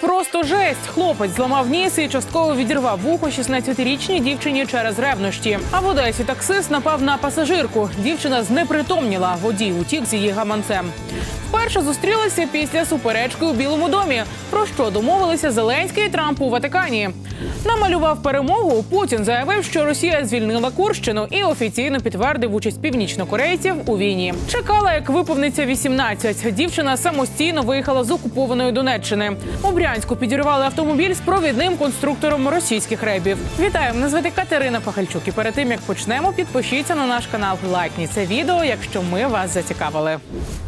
просто жесть. Хлопець зламав ніс і частково відірвав вухо 16-річній дівчині через ревнощі. А в Одесі таксист напав на пасажирку. Дівчина знепритомніла. Водій утік з її гаманцем. Вперше зустрілися після суперечки у Білому домі. Про що домовилися Зеленський і Трамп у Ватикані. Намалював перемогу. Путін заявив, що Росія звільнила Курщину і офіційно підтвердив участь північнокорейців у війні. Чекала, як виповниться 18. Дівчина самостійно виїхала з окупованої Донеччини. У Брянську підірвали автомобіль з провідним конструктором російських ребів. Вітаю, мене звати Катерина Пахальчук. І перед тим як почнемо, підпишіться на наш канал. Лайкніть це відео, якщо ми вас зацікавили.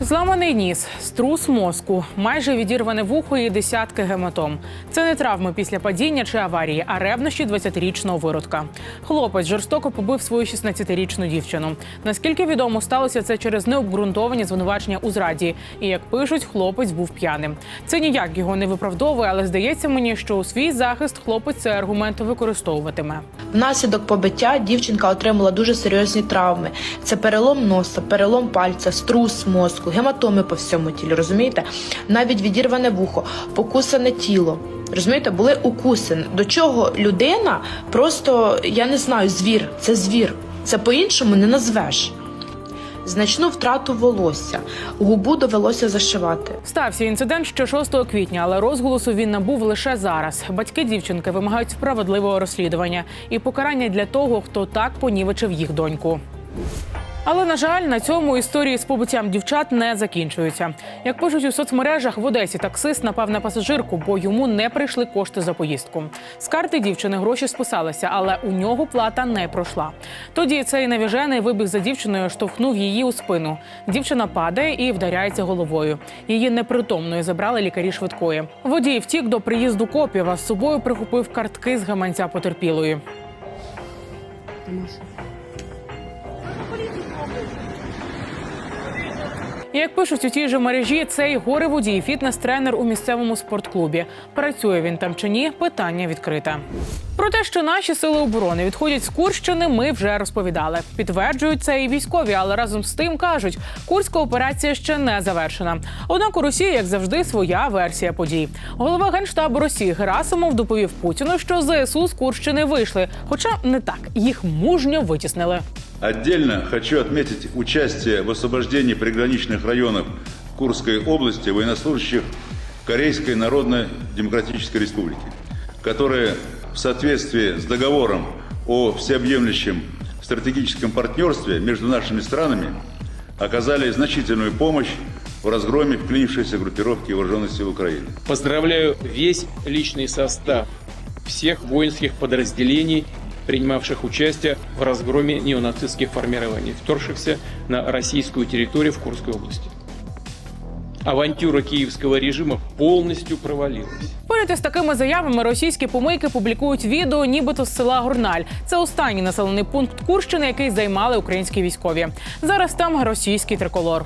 Зламаний ніс, струс мозку, майже відірване вухо і десятки гематом. Це не травми після падіння чи аварії, а ревнощі 20-річного виродка. Хлопець жорстоко побив свою 16-річну дівчину. Наскільки відомо, сталося це через необґрунтовані звинувачення у зраді. І як пишуть, хлопець був п'яним. Це ніяк його не виправдовує, але здається мені, що у свій захист хлопець цей аргумент використовуватиме. Внаслідок побиття дівчинка отримала дуже серйозні травми. Це перелом носа, перелом пальця, струс мозку, гематоми по всьому тілі. Розумієте? Навіть відірване вухо, покусане тіло. Розумієте, були укуси. До чого людина просто я не знаю, звір. Це звір. Це по-іншому не назвеш. Значну втрату волосся, губу довелося зашивати. Стався інцидент ще 6 квітня, але розголосу він набув лише зараз. Батьки дівчинки вимагають справедливого розслідування і покарання для того, хто так понівечив їх доньку. Але на жаль, на цьому історії з побиттям дівчат не закінчуються. Як пишуть у соцмережах, в Одесі таксист напав на пасажирку, бо йому не прийшли кошти за поїздку. З карти дівчини гроші списалися, але у нього плата не пройшла. Тоді цей навіжений вибіг за дівчиною, штовхнув її у спину. Дівчина падає і вдаряється головою. Її непритомною забрали лікарі швидкої. Водій втік до приїзду копів, а з собою прихопив картки з гаманця потерпілої. Як пишуть у тій же мережі, цей горе водій, фітнес-тренер у місцевому спортклубі. Працює він там чи ні? Питання відкрите. Про те, що наші сили оборони відходять з Курщини, ми вже розповідали. Підтверджують це і військові, але разом з тим кажуть, курська операція ще не завершена. Однак у Росії, як завжди, своя версія подій. Голова генштабу Росії Герасимов доповів Путіну, що ЗСУ з Курщини вийшли, хоча не так їх мужньо витіснили. Отдельно хочу отметить участие в освобождении приграничных районов Курской области военнослужащих Корейской Народно-Демократической Республики, которые в соответствии с договором о всеобъемлющем стратегическом партнерстве между нашими странами оказали значительную помощь в разгроме вклинившейся группировки вооруженных сил Украины. Поздравляю весь личный состав всех воинских подразделений, принимавших участие в разгроме неонацистских формирований, вторгшихся на российскую территорию в Курской области. Авантюра київського режиму повністю провалилась. Поряд із такими заявами російські помийки публікують відео, нібито з села Горналь. Це останній населений пункт Курщини, який займали українські військові. Зараз там російський триколор.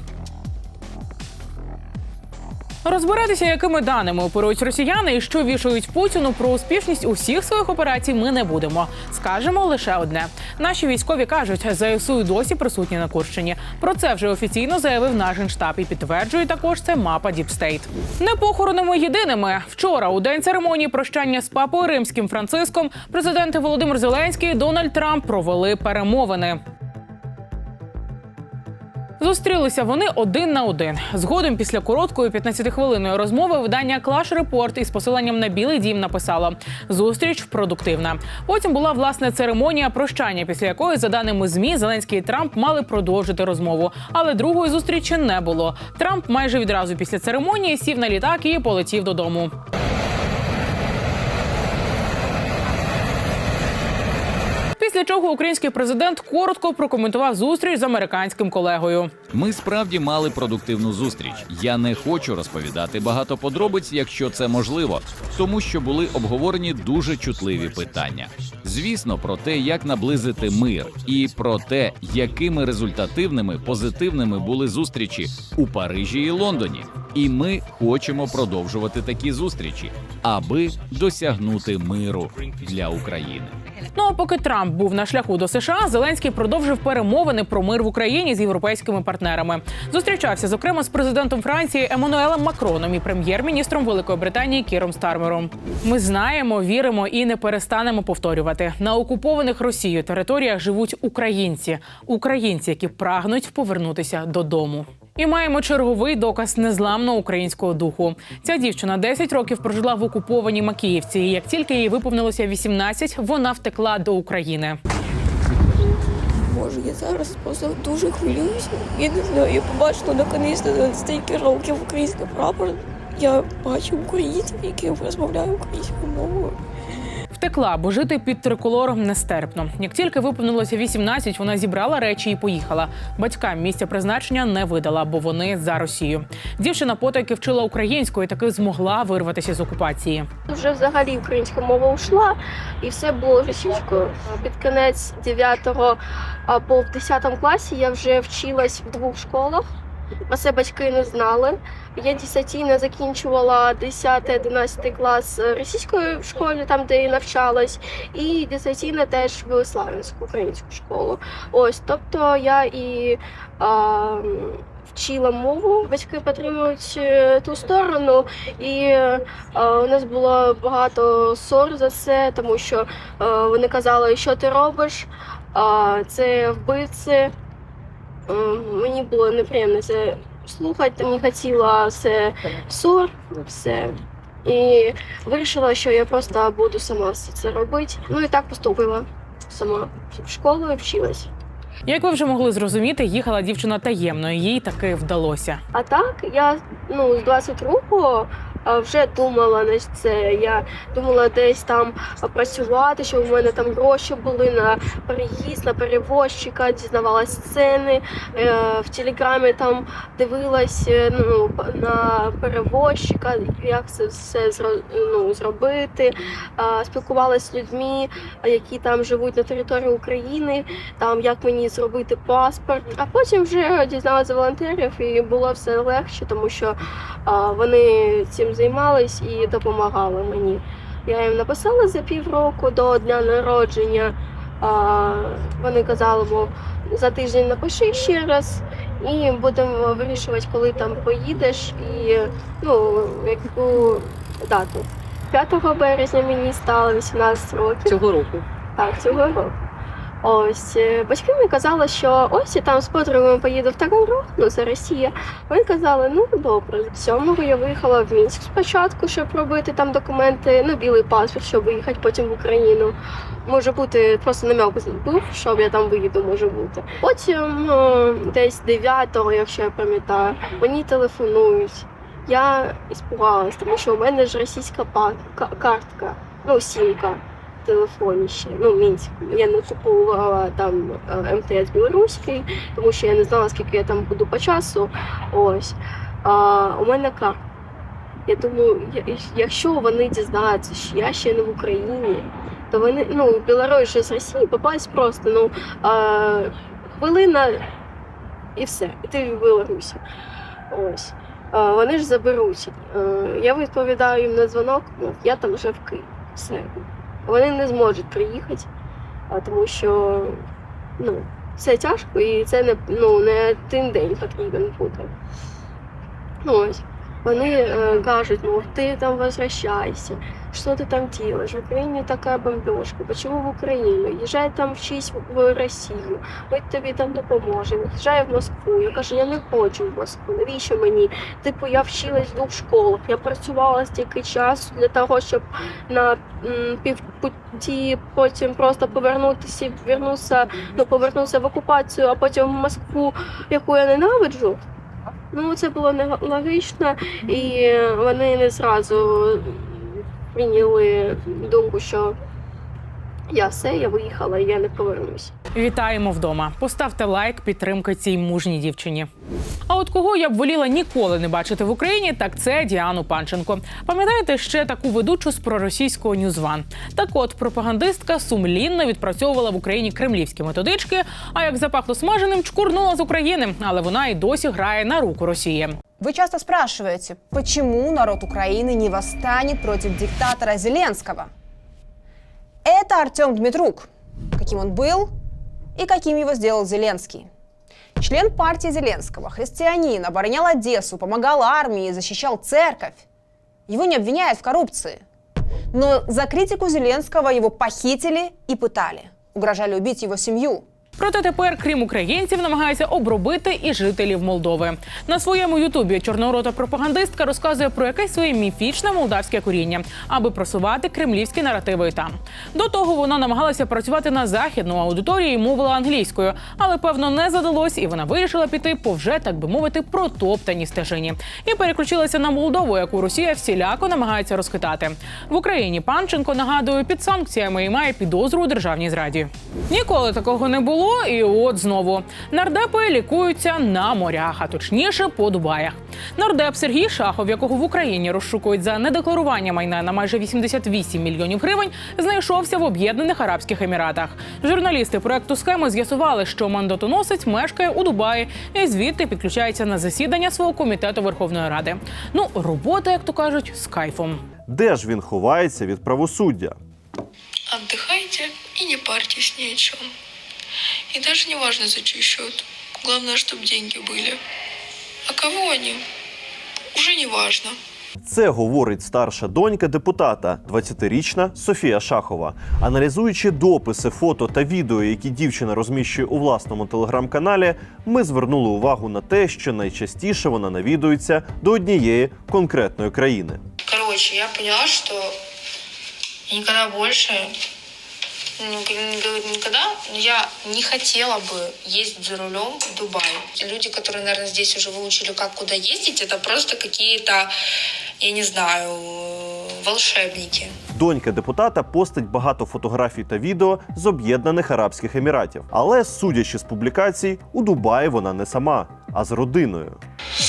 Розбиратися, якими даними оперують росіяни і що вішають Путіну про успішність усіх своїх операцій, ми не будемо. Скажемо лише одне: наші військові кажуть, ЗСУ досі присутні на Курщині. Про це вже офіційно заявив наш генштаб і підтверджує також це мапа Діпстейт. Не похоронами єдиними. Вчора, у день церемонії прощання з папою римським Франциском, президенти Володимир Зеленський і Дональд Трамп провели перемовини. Зустрілися вони один на один. Згодом, після короткої 15-хвилинної розмови, видання Клаш Репорт із посиланням на Білий Дім написало: зустріч продуктивна. Потім була власне церемонія прощання, після якої, за даними змі, Зеленський і Трамп мали продовжити розмову. Але другої зустрічі не було. Трамп майже відразу після церемонії сів на літак і полетів додому. Після чого український президент коротко прокоментував зустріч з американським колегою. Ми справді мали продуктивну зустріч. Я не хочу розповідати багато подробиць, якщо це можливо, тому що були обговорені дуже чутливі питання. Звісно, про те, як наблизити мир, і про те, якими результативними позитивними були зустрічі у Парижі і Лондоні. І ми хочемо продовжувати такі зустрічі, аби досягнути миру для України. Ну а поки Трамп був на шляху до США, Зеленський продовжив перемовини про мир в Україні з європейськими партнерами. Зустрічався зокрема з президентом Франції Еммануелем Макроном і прем'єр-міністром Великої Британії Кіром Стармером. Ми знаємо, віримо і не перестанемо повторювати. На окупованих Росією територіях живуть українці, українці, які прагнуть повернутися додому. І маємо черговий доказ незламного українського духу. Ця дівчина 10 років прожила в окупованій Макіївці. І як тільки їй виповнилося 18, вона втекла до України. Боже, я зараз просто дуже хвилююся. Я не знаю, я побачила наконець стільки років український прапор. Я бачу українців, які розмовляють українською мовою. Втекла, бо жити під триколором нестерпно. Як тільки виповнилося 18, вона зібрала речі і поїхала. Батькам місця призначення не видала, бо вони за Росію. Дівчина потайки вчила українську і таки змогла вирватися з окупації. Вже взагалі українська мова ушла, і все було російською. Під кінець 9 або в 10 класі я вже вчилась в двох школах. Про батьки не знали. Я десятійно закінчувала 10-11 клас російської школи, там де я навчалась, і десятійно теж в Славянську українську школу. Ось, тобто я і а, вчила мову. Батьки підтримують е, ту сторону, і е, у нас було багато ссор за це, тому що е, вони казали, що ти робиш, а, це вбивці. Е, Мені було неприємно це слухати, не хотіла це ссор, все. І вирішила, що я просто буду сама все це робити. Ну і так поступила сама в школу і вчилась. Як ви вже могли зрозуміти, їхала дівчина таємно. і Їй таки вдалося. А так, я ну, з 22-го а, вже думала на це. Я думала десь там працювати, щоб у мене там гроші були на переїзд, на перевозчика, дізнавалась ціни. Е, в телеграмі там дивилась е, ну, на перевозчика, як це все ну, зробити. Спілкувалася з людьми, які там живуть на території України, там як мені зробити паспорт. А потім вже дізналася волонтерів і було все легше, тому що вони цим займались і допомагали мені. Я їм написала за півроку до дня народження. А, вони казали, мов за тиждень напиши ще раз, і будемо вирішувати, коли там поїдеш, і ну, яку дату. 5 березня мені стало 18 років. цього року. Так, цього року. Ось е, батьки мені казали, що ось я там з подругами поїду в Таганрог, ну це Росія. Вони казали, ну добре, сьомого я виїхала в Мінськ спочатку, щоб робити там документи, ну білий паспорт, щоб виїхати потім в Україну. Може бути, просто намек був, щоб я там виїду, може бути. Потім десь 9-го, якщо я пам'ятаю, мені телефонують. Я іспугалась, тому що у мене ж російська картка, ну сімка телефоні ще. Ну, Мінськ. Я не купувала там е, МТС білоруський, тому що я не знала, скільки я там буду по часу. Ось. А, у мене картка. Я думаю, якщо вони дізнаються, що я ще не в Україні, то вони, ну, Білорусь же з Росії попасть просто, ну, а, хвилина і все, і ти в Білорусі. Ось. А, Вони ж заберуть. Е, Я відповідаю їм на дзвонок, ну, я там вже в Києві. Все. Вони не зможуть приїхати, тому що ну, це тяжко і це не, ну, не один потрібен бути. Ну, ось. Вони е, кажуть, мов, ти там возвращайся, що ти там делаешь? В Україні така бомбежка, почему в Україну? Їжджай там вчись в Росію, ми тобі там допоможемо. Їжджай в Москву. Я кажу, я не хочу в Москву. Навіщо мені? Типу, я вчилась в двох школах. Я працювала стільки часу для того, щоб на півпуті потім просто повернутися, вернутися, ну, повернутися в окупацію, а потім в Москву, яку я ненавиджу. Ну, це було нелогічно, і вони не зразу прийняли думку, що я все, я виїхала, я не повернусь. Вітаємо вдома. Поставте лайк, підтримка цій мужній дівчині. А от кого я б воліла ніколи не бачити в Україні, так це Діану Панченко. Пам'ятаєте ще таку ведучу з проросійського Ньюзван? Так от пропагандистка сумлінно відпрацьовувала в Україні кремлівські методички. А як запахло смаженим, чкурнула з України, але вона і досі грає на руку Росії. Вы часто спрашиваете, почему народ Украины не восстанет против диктатора Зеленского? Это Артем Дмитрук, каким он был и каким его сделал Зеленский. Член партии Зеленского, христианин, оборонял Одессу, помогал армии, защищал церковь. Его не обвиняют в коррупции. Но за критику Зеленского его похитили и пытали. Угрожали убить его семью. Проте тепер, крім українців, намагається обробити і жителів Молдови. На своєму ютубі чорнорота пропагандистка розказує про якесь своє міфічне молдавське коріння, аби просувати кремлівські наративи там. До того вона намагалася працювати на західну аудиторію і мовила англійською, але певно не задалось, і вона вирішила піти по вже так би мовити протоптаній стежині і переключилася на Молдову, яку Росія всіляко намагається розхитати. В Україні Панченко нагадую під санкціями і має підозру у державній зраді. Ніколи такого не було, і от знову нардепи лікуються на морях, а точніше по Дубаях. Нардеп Сергій Шахов, якого в Україні розшукують за недекларування майна на майже 88 мільйонів гривень, знайшовся в Об'єднаних Арабських Еміратах. Журналісти проекту схеми з'ясували, що мандатоносець мешкає у Дубаї і звідти підключається на засідання свого комітету Верховної Ради. Ну, робота, як то кажуть, з кайфом. Де ж він ховається від правосуддя? Отдыхайте и не парьтесь ни о чем. И даже не важно за чей счет. Главное, чтобы деньги были. А кого они? Уже не важно. Це говорить старша донька депутата, 20-річна Софія Шахова. Аналізуючи дописи, фото та відео, які дівчина розміщує у власному телеграм-каналі, ми звернули увагу на те, що найчастіше вона навідується до однієї конкретної країни. Короче, я поняла, что никогда больше, ну, ник- никогда я не хотела бы ездить за рулем в Дубай. Люди, которые, наверное, здесь уже выучили, как куда ездить, это просто какие-то, я не знаю, э, волшебники. Донька депутата постить багато фотографій та відео з Об'єднаних Арабських Еміратів. Але, судячи з публікацій, у Дубаї вона не сама, а з родиною.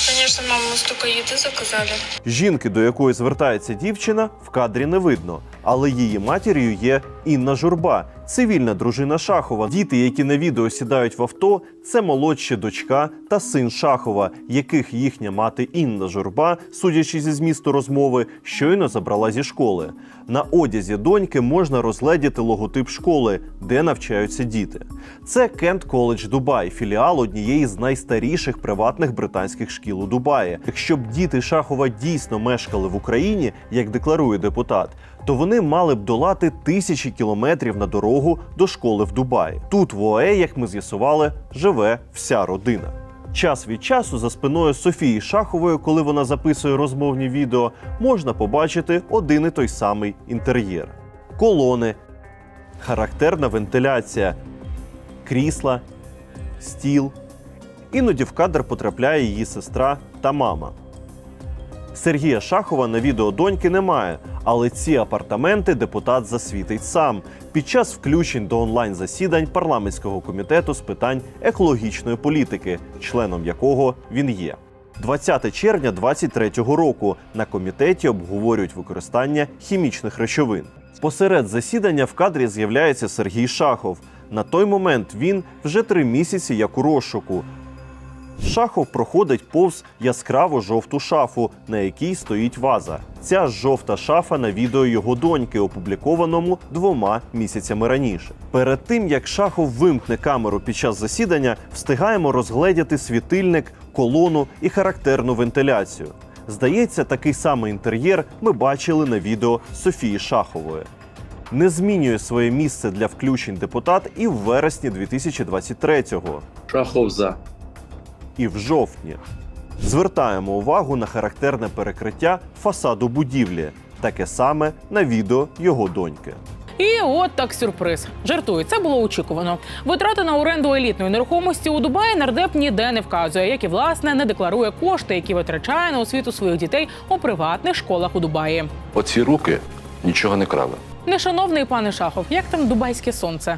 Конечно, мама, мы столько еды заказали. Жінки, до якої звертається дівчина, в кадрі не видно, але її матір'ю є Інна Журба, цивільна дружина Шахова. Діти, які на відео сідають в авто, це молодша дочка та син Шахова, яких їхня мати Інна Журба, судячи зі змісту розмови, щойно забрала зі школи. На одязі доньки можна розгледіти логотип школи, де навчаються діти. Це Кент Коледж Дубай, філіал однієї з найстаріших приватних британських шкіл у Дубаї. Якщо б діти Шахова дійсно мешкали в Україні, як декларує депутат, то вони мали б долати тисячі кілометрів на дорогу до школи в Дубаї. Тут в ОАЕ, як ми з'ясували, живе вся родина. Час від часу за спиною Софії Шахової, коли вона записує розмовні відео, можна побачити один і той самий інтер'єр: колони, характерна вентиляція, крісла, стіл. Іноді в кадр потрапляє її сестра та мама. Сергія Шахова на відео доньки немає, але ці апартаменти депутат засвітить сам під час включень до онлайн-засідань парламентського комітету з питань екологічної політики, членом якого він є. 20 червня 2023 року на комітеті обговорюють використання хімічних речовин. Посеред засідання в кадрі з'являється Сергій Шахов. На той момент він вже три місяці як у розшуку, Шахов проходить повз яскраво жовту шафу, на якій стоїть ваза. Ця жовта шафа на відео його доньки, опублікованому двома місяцями раніше. Перед тим як Шахов вимкне камеру під час засідання, встигаємо розгледіти світильник, колону і характерну вентиляцію. Здається, такий самий інтер'єр ми бачили на відео Софії Шахової. Не змінює своє місце для включень депутат і в вересні 2023-го Шахов за. І в жовтні. Звертаємо увагу на характерне перекриття фасаду будівлі, таке саме на відео його доньки. І от так сюрприз. Жартую, це було очікувано. Витрати на оренду елітної нерухомості у Дубаї нардеп ніде не вказує, як і власне не декларує кошти, які витрачає на освіту своїх дітей у приватних школах у Дубаї. Оці руки нічого не крали. Нешановний пане Шахов, як там дубайське сонце?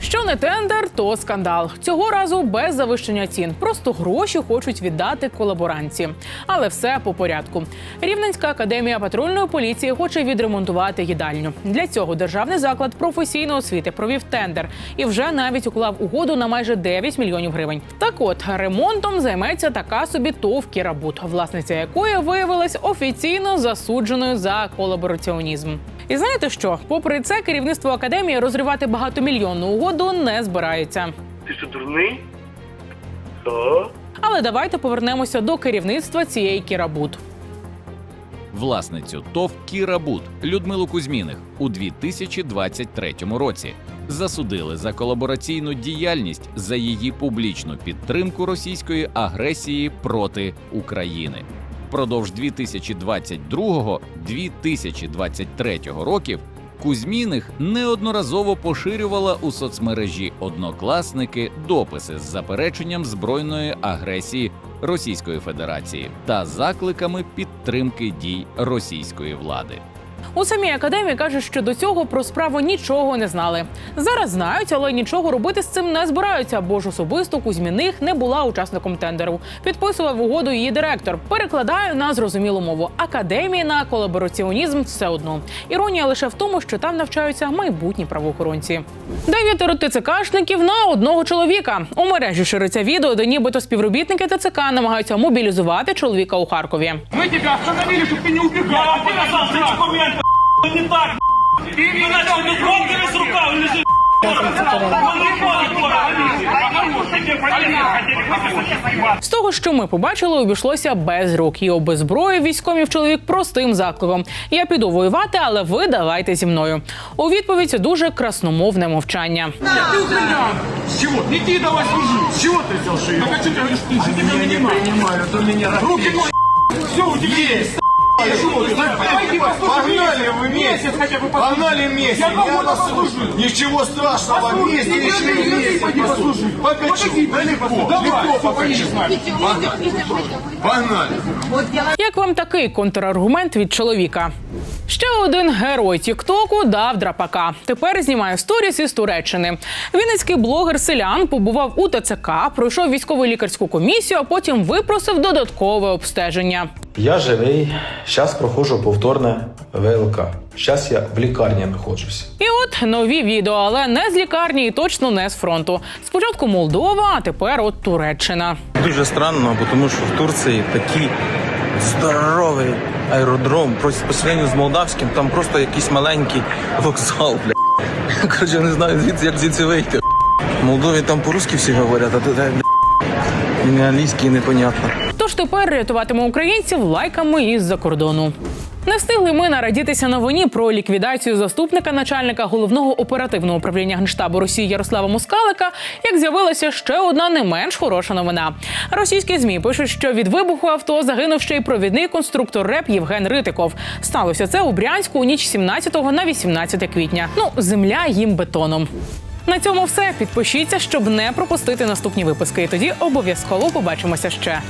Що не тендер, то скандал. Цього разу без завищення цін. Просто гроші хочуть віддати колаборанці. Але все по порядку. Рівненська академія патрульної поліції хоче відремонтувати їдальню. Для цього державний заклад професійної освіти провів тендер і вже навіть уклав угоду на майже 9 мільйонів гривень. Так от ремонтом займеться така собі ТОВ «Кірабут», власниця якої виявилась офіційно засудженою за колабораціонізм. І знаєте що? Попри це, керівництво академії розривати багатомільйонну угоду не збирається. Ти що дурний? Що? Але давайте повернемося до керівництва цієї Кірабут. Власницю ТОВ Кірабут Людмилу Кузьміних у 2023 році засудили за колабораційну діяльність за її публічну підтримку російської агресії проти України. Впродовж 2022-2023 років Кузьміних неодноразово поширювала у соцмережі однокласники дописи з запереченням збройної агресії Російської Федерації та закликами підтримки дій російської влади. У самій академії кажуть, що до цього про справу нічого не знали. Зараз знають, але нічого робити з цим не збираються, бо ж особисто Кузьміних не була учасником тендеру. Підписував угоду її директор. Перекладаю на зрозумілу мову. Академії на колабораціонізм все одно. Іронія лише в тому, що там навчаються майбутні правоохоронці. Дев'ятеро ТЦКшників на одного чоловіка. У мережі шириться відео, де нібито співробітники ТЦК намагаються мобілізувати чоловіка у Харкові. Ми тебе остановили, щоб ти не убігав. Показав всі документи. Не так. Ти не начал документи з руками лежить. З того, що ми побачили, обійшлося без рук. І обезброїв військомів чоловік простим закликом. Я піду воювати, але ви давайте зі мною. У відповідь дуже красномовне мовчання. С чего? Иди давай служи. С чего ты взял шею? Так а что ты говоришь, ты же тебя не принимаю, то меня Руки, все у тебя есть. Погнали вы месяц хотя бы Погнали месяц. Я кого послужил. Ничего страшного. Месяц еще месяц послужил. Покачу. Далеко. Легко покачу. Погнали. Як вам такий контраргумент від чоловіка? Ще один герой Тіктоку дав драпака. Тепер знімає сторіс із Туреччини. Вінницький блогер селян побував у ТЦК, пройшов військово лікарську комісію, а потім випросив додаткове обстеження. Я живий, зараз проходжу повторне ВЛК. Зараз я в лікарні знаходжуся. І от нові відео, але не з лікарні і точно не з фронту. Спочатку Молдова, а тепер от Туреччина. Дуже странно, бо тому що в Турції такий здоровий аеродром. По сравнению з молдавським, там просто якийсь маленький вокзал, бля. Короче, не знаю, звідси, як звідси вийти. В Молдові там по-русски всі говорять, а тут англійський непонятно. Тож тепер рятуватиме українців лайками із-за кордону. Не встигли ми нарадітися новині про ліквідацію заступника начальника головного оперативного управління генштабу Росії Ярослава Москалика, як з'явилася ще одна не менш хороша новина. Російські змі пишуть, що від вибуху авто загинув ще й провідний конструктор РЕП Євген Ритиков. Сталося це у Брянську у ніч 17 на 18 квітня. Ну, земля їм бетоном. На цьому все. Підпишіться, щоб не пропустити наступні випуски. І тоді обов'язково побачимося ще.